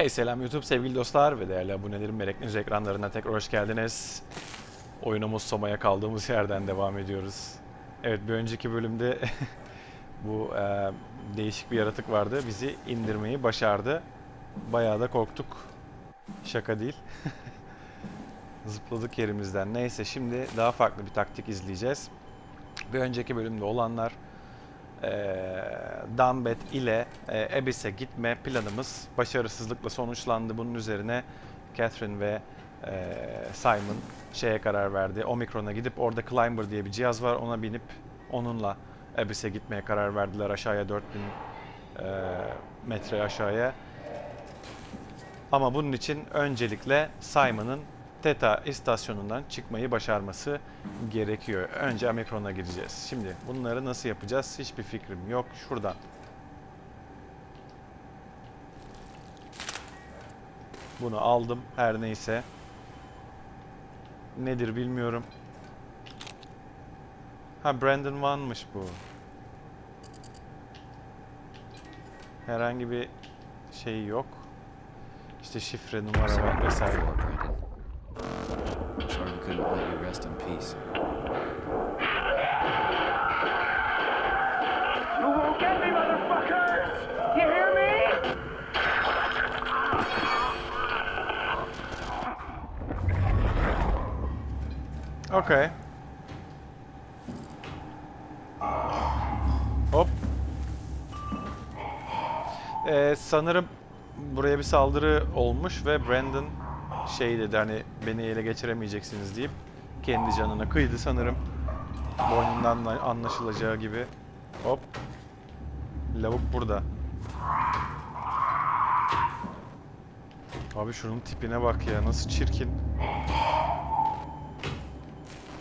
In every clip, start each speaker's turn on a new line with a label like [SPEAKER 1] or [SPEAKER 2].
[SPEAKER 1] Hey selam YouTube sevgili dostlar ve değerli abonelerim Melek News ekranlarına tekrar hoş geldiniz. Oyunumuz Soma'ya kaldığımız yerden devam ediyoruz. Evet bir önceki bölümde bu e, değişik bir yaratık vardı. Bizi indirmeyi başardı. Bayağı da korktuk. Şaka değil. Zıpladık yerimizden. Neyse şimdi daha farklı bir taktik izleyeceğiz. Bir önceki bölümde olanlar Dambet ile e, Abyss'e gitme planımız başarısızlıkla sonuçlandı. Bunun üzerine Catherine ve e, Simon şeye karar verdi. Omicron'a gidip orada Climber diye bir cihaz var. Ona binip onunla Abyss'e gitmeye karar verdiler. Aşağıya 4000 e, metre aşağıya. Ama bunun için öncelikle Simon'ın Theta istasyonundan çıkmayı başarması gerekiyor. Önce Omicron'a gideceğiz. Şimdi bunları nasıl yapacağız? Hiçbir fikrim yok. Şuradan. Bunu aldım. Her neyse. Nedir bilmiyorum. Ha Brandon One'mış bu. Herhangi bir şey yok. İşte şifre, numara var vesaire.
[SPEAKER 2] Couldn't let you rest in peace.
[SPEAKER 3] You won't get me, motherfuckers! You hear me?
[SPEAKER 1] Okey. Hop. Ee, sanırım buraya bir saldırı olmuş ve Brandon şey dedi hani beni ele geçiremeyeceksiniz deyip kendi canına kıydı sanırım. Boynundan da anlaşılacağı gibi. Hop. Lavuk burada. Abi şunun tipine bak ya nasıl çirkin.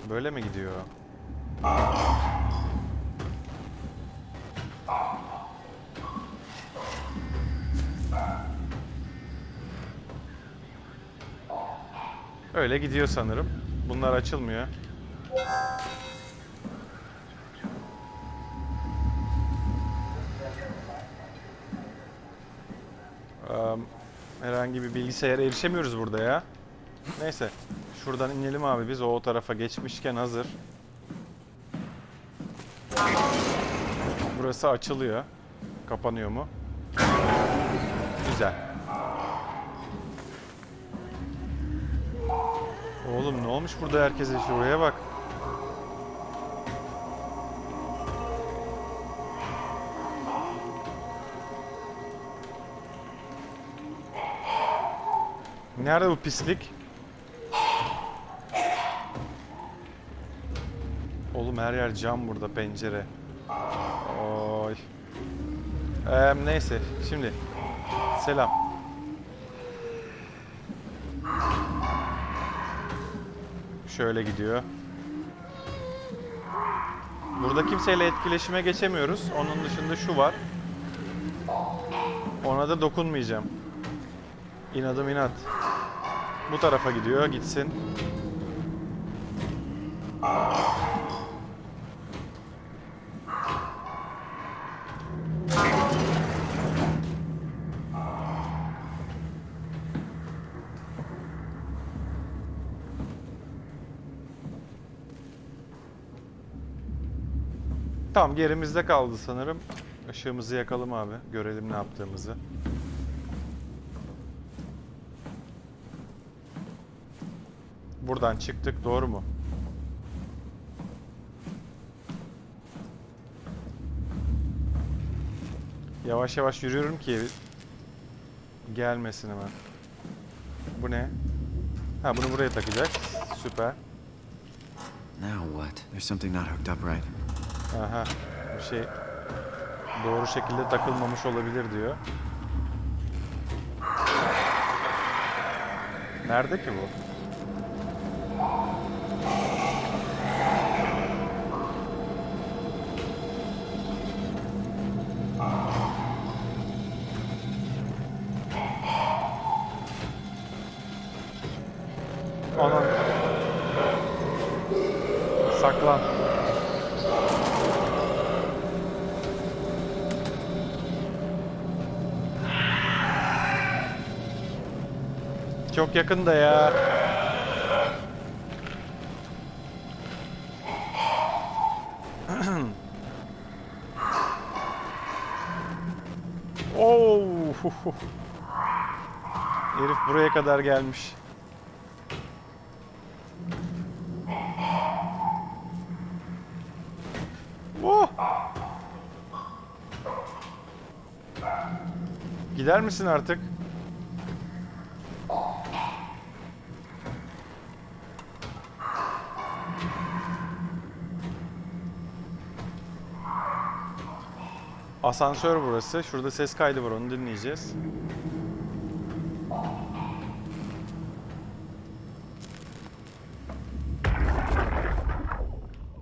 [SPEAKER 1] Böyle mi gidiyor? Öyle gidiyor sanırım. Bunlar açılmıyor. Herhangi bir bilgisayara erişemiyoruz burada ya. Neyse. Şuradan inelim abi biz. O tarafa geçmişken hazır. Burası açılıyor. Kapanıyor mu? Güzel. Oğlum ne olmuş burada herkese? Şuraya bak. Nerede bu pislik? Oğlum her yer cam burada pencere. Oy. Eee neyse şimdi. Selam. Şöyle gidiyor. Burada kimseyle etkileşime geçemiyoruz. Onun dışında şu var. Ona da dokunmayacağım. İnadım inat. Bu tarafa gidiyor, gitsin. Tamam gerimizde kaldı sanırım. Işığımızı yakalım abi. Görelim ne yaptığımızı. Buradan çıktık doğru mu? Yavaş yavaş yürüyorum ki gelmesin hemen. Bu ne? Ha bunu buraya takacak. Süper.
[SPEAKER 2] Now what? There's something not hooked up right.
[SPEAKER 1] Aha. Bir şey doğru şekilde takılmamış olabilir diyor. Nerede ki bu? Çok yakında ya. Oo. Herif buraya kadar gelmiş. Oh. Gider misin artık? Asansör burası. Şurada ses kaydı var onu dinleyeceğiz.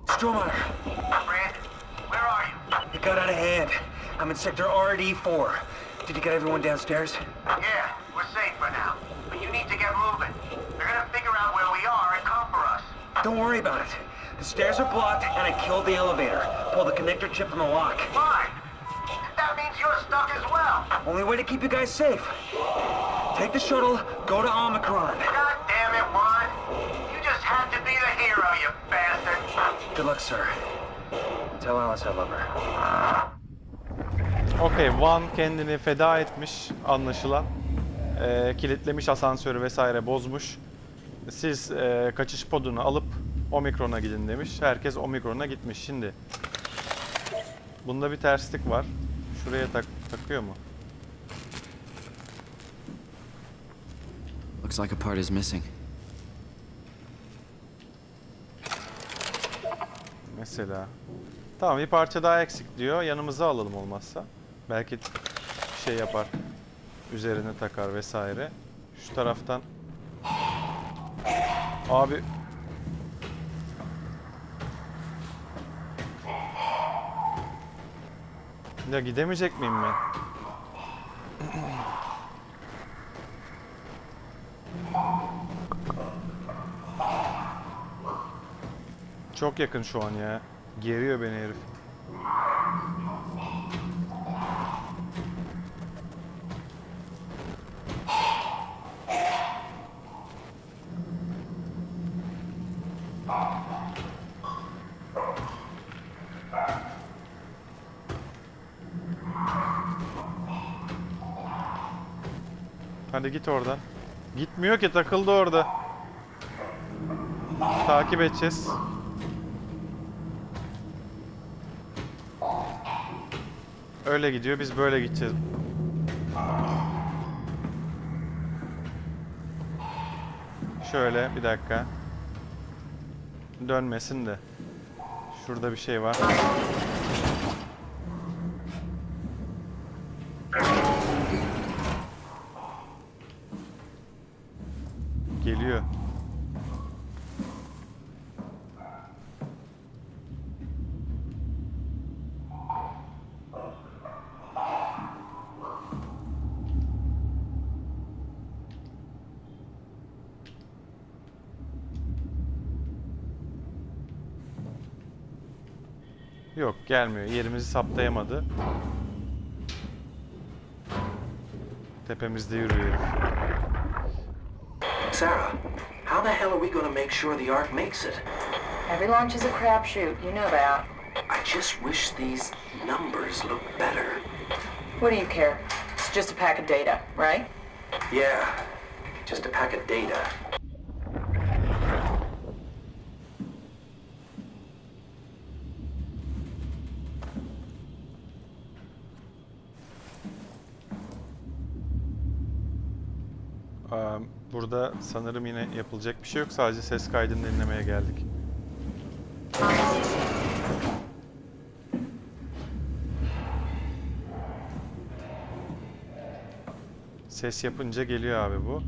[SPEAKER 4] Stromae,
[SPEAKER 3] Brand, where are you?
[SPEAKER 4] it got out of hand. I'm in sector RD4. Did you get everyone downstairs?
[SPEAKER 3] Yeah, we're safe for now. But you need to get moving. They're gonna figure out where we are and come for us.
[SPEAKER 4] Don't worry about it. The stairs are blocked, and I killed the elevator. Pull the connector chip from the lock.
[SPEAKER 3] Fine.
[SPEAKER 4] Only way to keep you guys safe. Take the shuttle, go to Omicron.
[SPEAKER 3] God damn it, Juan. You just had to be the hero, you bastard.
[SPEAKER 4] Good luck, sir. Tell Alice I love her.
[SPEAKER 1] Okey, Van kendini feda etmiş anlaşılan. Ee, kilitlemiş asansörü vesaire bozmuş. Siz e, kaçış podunu alıp Omikron'a gidin demiş. Herkes Omikron'a gitmiş. Şimdi bunda bir terslik var. Şuraya tak takıyor mu?
[SPEAKER 2] Looks like a part is missing.
[SPEAKER 1] Mesela. Tamam bir parça daha eksik diyor. Yanımıza alalım olmazsa. Belki şey yapar. Üzerine takar vesaire. Şu taraftan. Abi. Ya gidemeyecek miyim ben? Çok yakın şu an ya. Geriyor beni herif. Hadi git oradan. Gitmiyor ki takıldı orada. Takip edeceğiz. Öyle gidiyor, biz böyle gideceğiz. Şöyle, bir dakika. Dönmesin de. Şurada bir şey var. Yok gelmiyor. Yerimizi saptayamadı. Tepemizde yürüyor herif.
[SPEAKER 5] Sarah, how the hell are we gonna make sure the Ark makes it?
[SPEAKER 6] Every launch is a crapshoot. You know that.
[SPEAKER 5] I just wish these numbers looked better.
[SPEAKER 6] What do you care? It's just a pack of data, right?
[SPEAKER 5] Yeah, just a pack of data.
[SPEAKER 1] Sanırım yine yapılacak bir şey yok. Sadece ses kaydını dinlemeye geldik. Ses yapınca geliyor abi bu.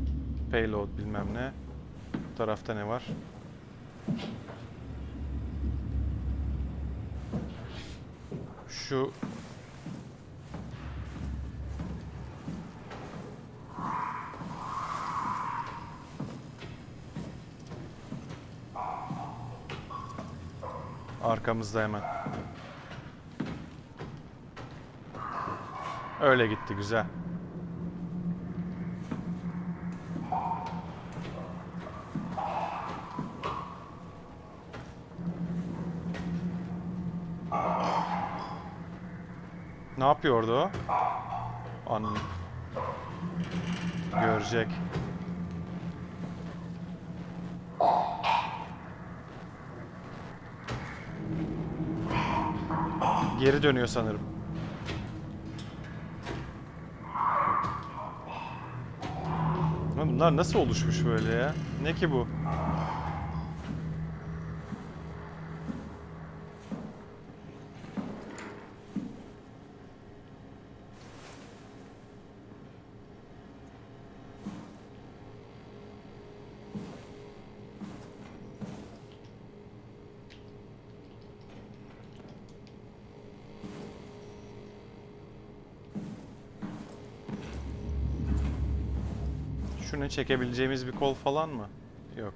[SPEAKER 1] Payload bilmem ne. Bu tarafta ne var? Şu arkamızda hemen. Öyle gitti güzel. Ne yapıyordu o? An Görecek. Geri dönüyor sanırım. Bunlar nasıl oluşmuş böyle ya? Ne ki bu? Çekebileceğimiz bir kol falan mı? Yok.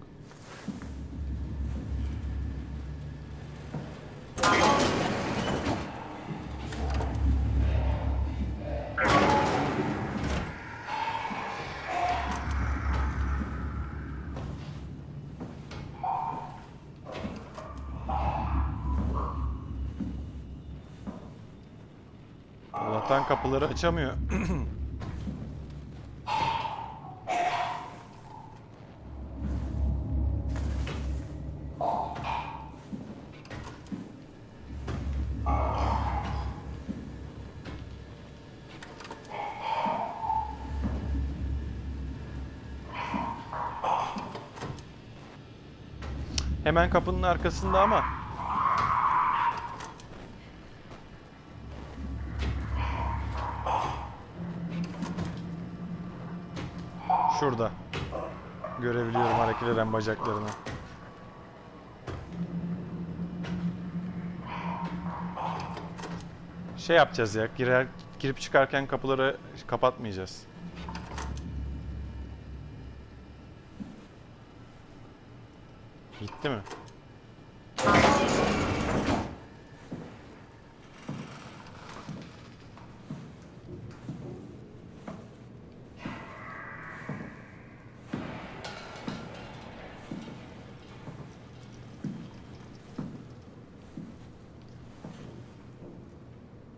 [SPEAKER 1] Allah'tan kapıları açamıyor. Hemen kapının arkasında ama. Şurada. Görebiliyorum hareket eden bacaklarını. Şey yapacağız ya. Girer, girip çıkarken kapıları kapatmayacağız. Gitti mi?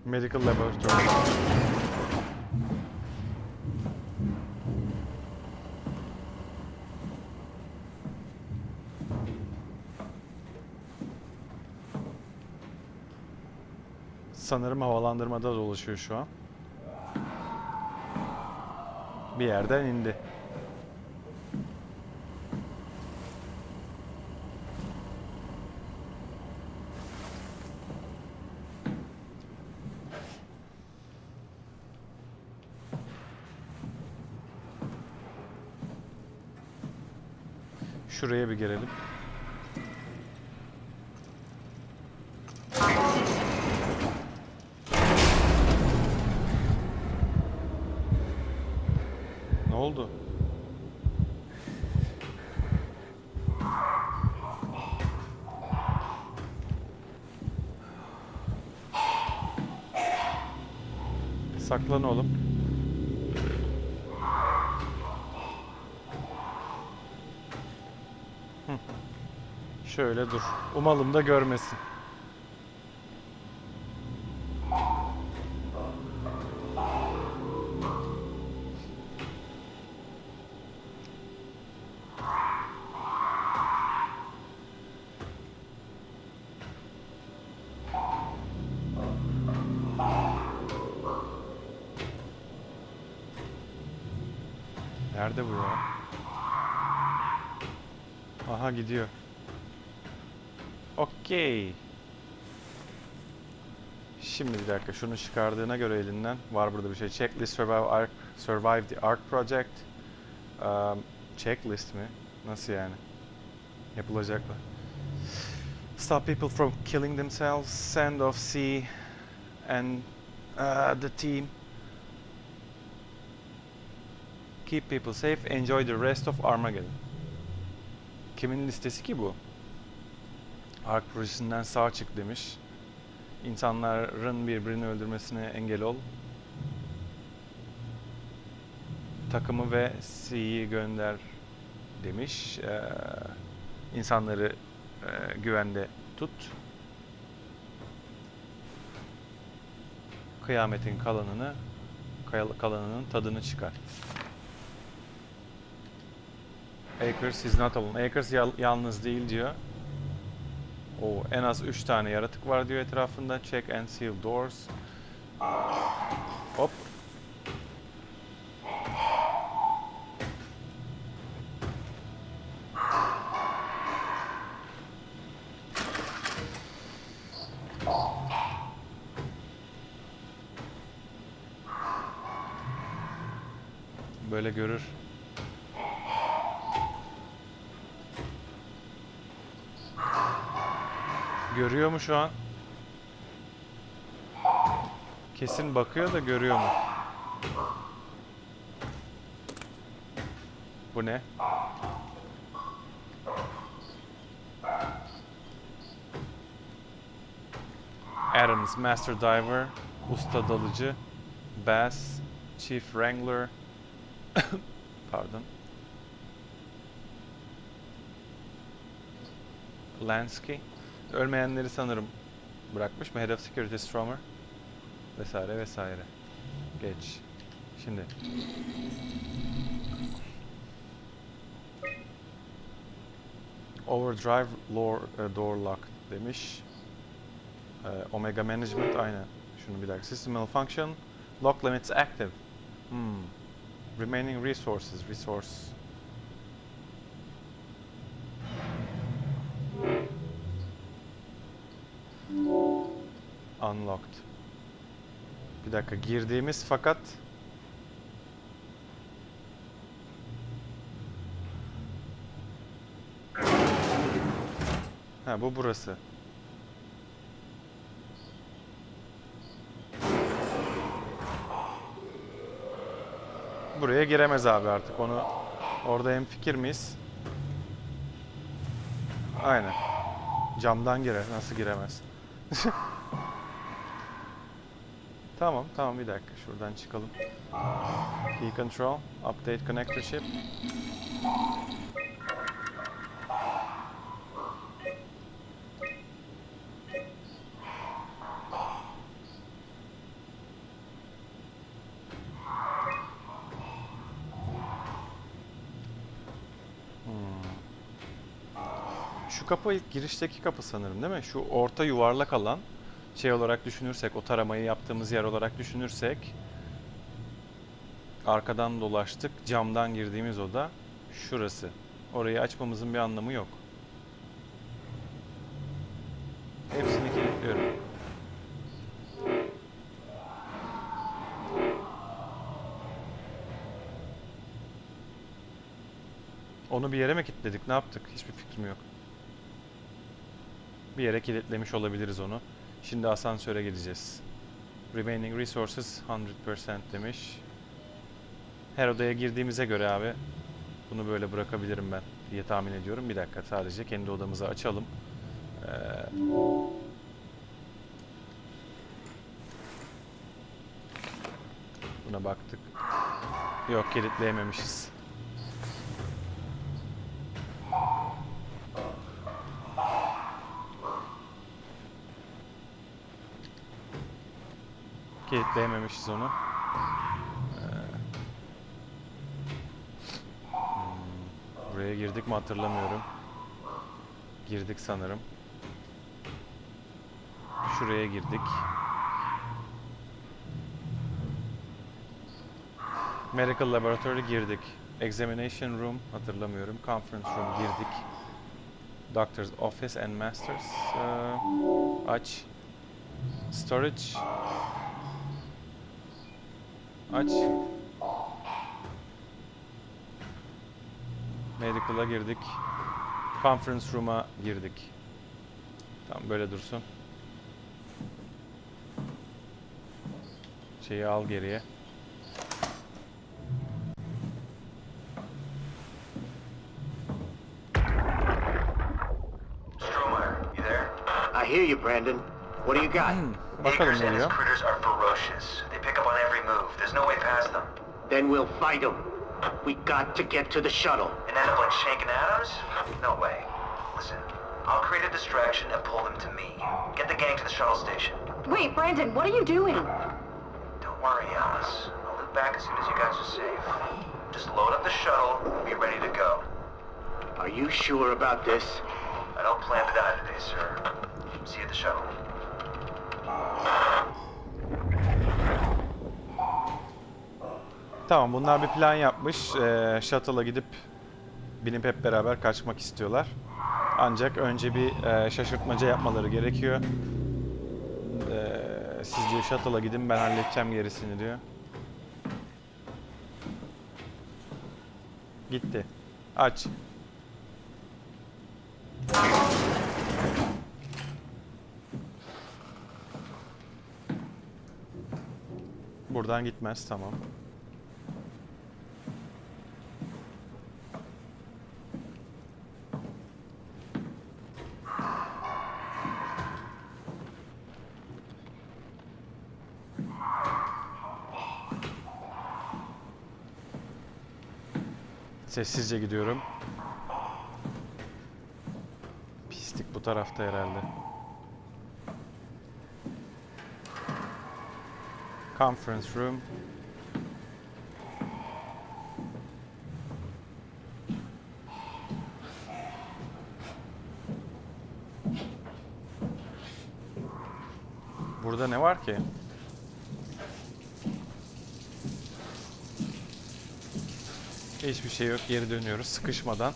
[SPEAKER 1] Medical laboratory. Sanırım havalandırmada dolaşıyor şu an. Bir yerden indi. Şuraya bir gelelim. Ne oldu? Saklan oğlum. Şöyle dur. Umalım da görmesin. Şunu çıkardığına göre elinden var burada bir şey. Checklist survive arc survive the arc project. Um, checklist mi? Nasıl yani? Yapılacak mı? Stop people from killing themselves. Send off sea and uh, the team. Keep people safe. Enjoy the rest of Armageddon. Kimin listesi ki bu? Ark projesinden sağ çık demiş. İnsanların birbirini öldürmesine engel ol. Takımı ve C'yi gönder demiş. Ee, insanları e, güvende tut. kıyametin kalanını kalanının tadını çıkar. Akers is not alone. Akers yal- yalnız değil diyor. O en az 3 tane yaratık var diyor etrafında. Check and seal doors. Hop. Böyle görür. Görüyor mu şu an? Kesin bakıyor da görüyor mu? Bu ne? Adams, Master Diver, Usta Dalıcı, Bass, Chief Wrangler, pardon. Lansky. Ölmeyenleri sanırım bırakmış mı? Head of Security Stromer. Vesaire vesaire. Geç. Şimdi. Overdrive lore, door lock demiş. E, Omega Management aynen. Şunu bir dakika. System malfunction. Lock limits active. Hmm. Remaining resources. Resource. Unlocked. Bir dakika girdiğimiz fakat Ha bu burası. Buraya giremez abi artık onu orada hem fikir miyiz? Aynen. Camdan girer. Nasıl giremez? Tamam, tamam bir dakika. Şuradan çıkalım. Key control, update connector chip. Hmm. Şu kapı girişteki kapı sanırım değil mi? Şu orta yuvarlak alan şey olarak düşünürsek, o taramayı yaptığımız yer olarak düşünürsek arkadan dolaştık, camdan girdiğimiz oda şurası. Orayı açmamızın bir anlamı yok. Hepsini kilitliyorum. Onu bir yere mi kilitledik? Ne yaptık? Hiçbir fikrim yok. Bir yere kilitlemiş olabiliriz onu. Şimdi asansöre gideceğiz. Remaining resources 100% demiş. Her odaya girdiğimize göre abi bunu böyle bırakabilirim ben diye tahmin ediyorum. Bir dakika sadece kendi odamızı açalım. Ee, buna baktık. Yok kilitleyememişiz. Kilitleyememişiz onu. Ee, buraya girdik mi hatırlamıyorum. Girdik sanırım. Şuraya girdik. Medical Laboratory girdik. Examination Room hatırlamıyorum. Conference Room girdik. Doctor's Office and Masters. Ee, aç. Storage. Aç. Medical'a girdik. Conference Room'a girdik. Tam böyle dursun. Şeyi al geriye.
[SPEAKER 3] Stromeyer, you there? I hear you, Brandon. What do you got?
[SPEAKER 1] Bakalım
[SPEAKER 3] Akers
[SPEAKER 1] ne
[SPEAKER 3] and his
[SPEAKER 1] diyor.
[SPEAKER 3] critters are ferocious. They pick up on every move. There's no way past them. Then we'll fight them. We got to get to the shuttle.
[SPEAKER 4] And end up like Shank and Adams? No way. Listen, I'll create a distraction and pull them to me. Get the gang to the shuttle station.
[SPEAKER 6] Wait, Brandon, what are you doing?
[SPEAKER 3] Don't worry, Alice. I'll loop back as soon as you guys are safe. Just load up the shuttle and be ready to go.
[SPEAKER 7] Are you sure about this?
[SPEAKER 3] I don't plan to die today, sir. See you at the shuttle.
[SPEAKER 1] Tamam bunlar bir plan yapmış. Ee, shuttle'a gidip binip hep beraber kaçmak istiyorlar. Ancak önce bir e, şaşırtmaca yapmaları gerekiyor. Ee, siz diyor shuttle'a gidin ben halledeceğim gerisini diyor. Gitti. Aç. Buradan gitmez tamam. Sessizce gidiyorum. Pislik bu tarafta herhalde. Conference room. Burada ne var ki? Hiçbir şey yok. Geri dönüyoruz sıkışmadan.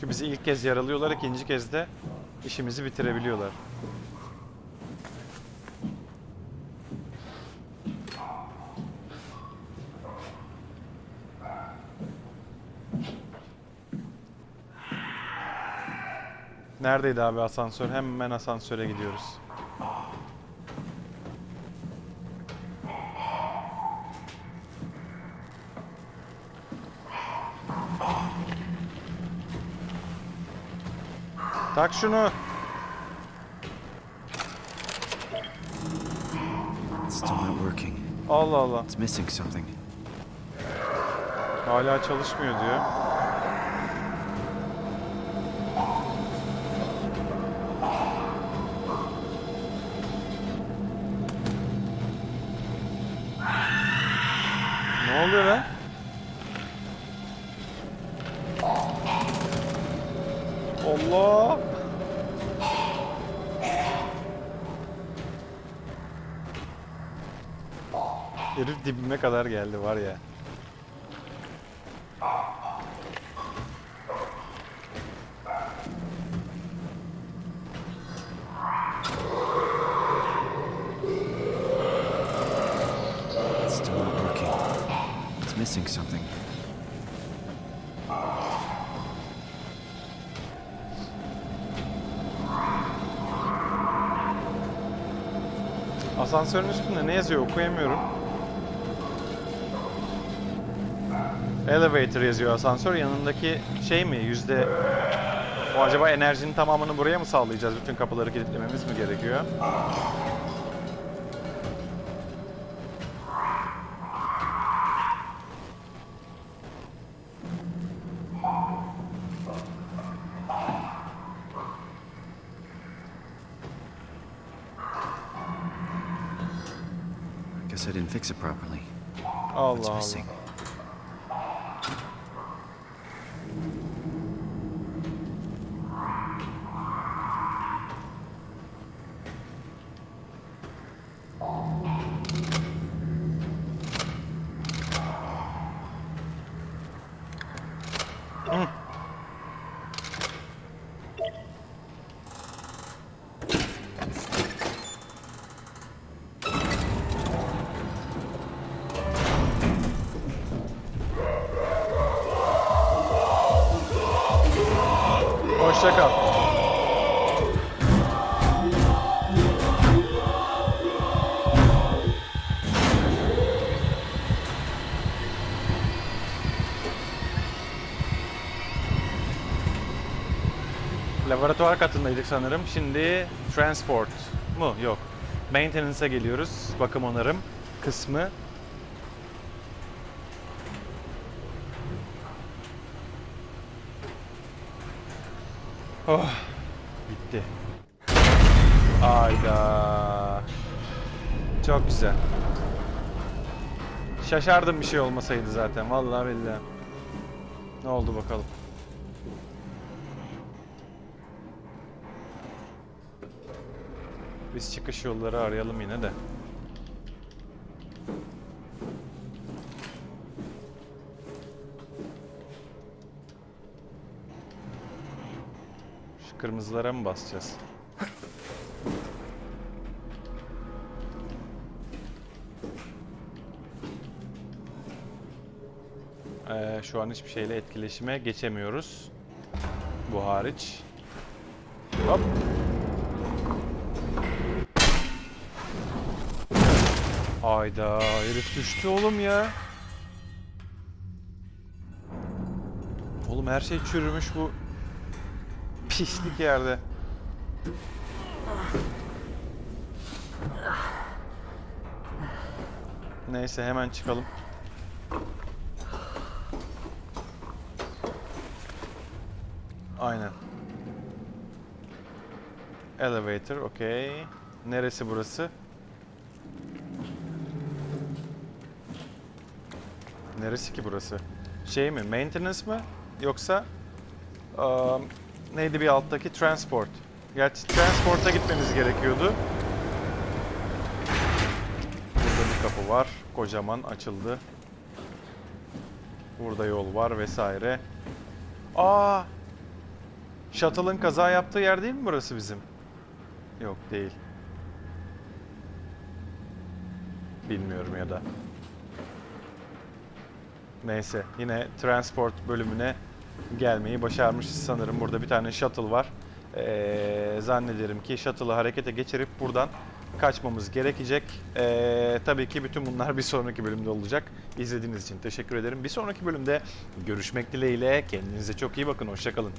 [SPEAKER 1] Çünkü bizi ilk kez yaralıyorlar, ikinci kez de işimizi bitirebiliyorlar. Neredeydi abi asansör? Hemen asansöre gidiyoruz. Tak şunu.
[SPEAKER 2] It's still not working.
[SPEAKER 1] Allah Allah.
[SPEAKER 2] It's missing something.
[SPEAKER 1] Hala çalışmıyor diyor. Ne oluyor lan? Dibime kadar geldi var ya.
[SPEAKER 2] It's still not working. It's missing something.
[SPEAKER 1] Asansörün üstünde ne yazıyor okuyamıyorum. Elevator yazıyor asansör. Yanındaki şey mi yüzde... O acaba enerjinin tamamını buraya mı sağlayacağız? Bütün kapıları kilitlememiz mi gerekiyor?
[SPEAKER 2] Guess I didn't fix it properly.
[SPEAKER 1] Allah Allah. Laboratuvar katındaydık sanırım. Şimdi transport mu? Yok. Maintenance'a geliyoruz. Bakım onarım kısmı. Oh. Bitti. Ayda. Çok güzel. Şaşardım bir şey olmasaydı zaten. Vallahi billahi. Ne oldu bakalım. Biz çıkış yolları arayalım yine de. Şu kırmızılara mı basacağız? Ee, şu an hiçbir şeyle etkileşime geçemiyoruz. Bu hariç. Hop. Hayda herif düştü oğlum ya. Oğlum her şey çürümüş bu pislik yerde. Neyse hemen çıkalım. Aynen. Elevator, okey. Neresi burası? Neresi ki burası? Şey mi? Maintenance mı? Yoksa um, neydi bir alttaki transport? Gerçi transport'a gitmemiz gerekiyordu. Burada bir kapı var. Kocaman açıldı. Burada yol var vesaire. Aa! Shuttle'ın kaza yaptığı yer değil mi burası bizim? Yok değil. Bilmiyorum ya da. Neyse yine transport bölümüne gelmeyi başarmışız sanırım. Burada bir tane shuttle var. Ee, zannederim ki shuttle'ı harekete geçirip buradan kaçmamız gerekecek. Ee, tabii ki bütün bunlar bir sonraki bölümde olacak. İzlediğiniz için teşekkür ederim. Bir sonraki bölümde görüşmek dileğiyle. Kendinize çok iyi bakın. Hoşçakalın.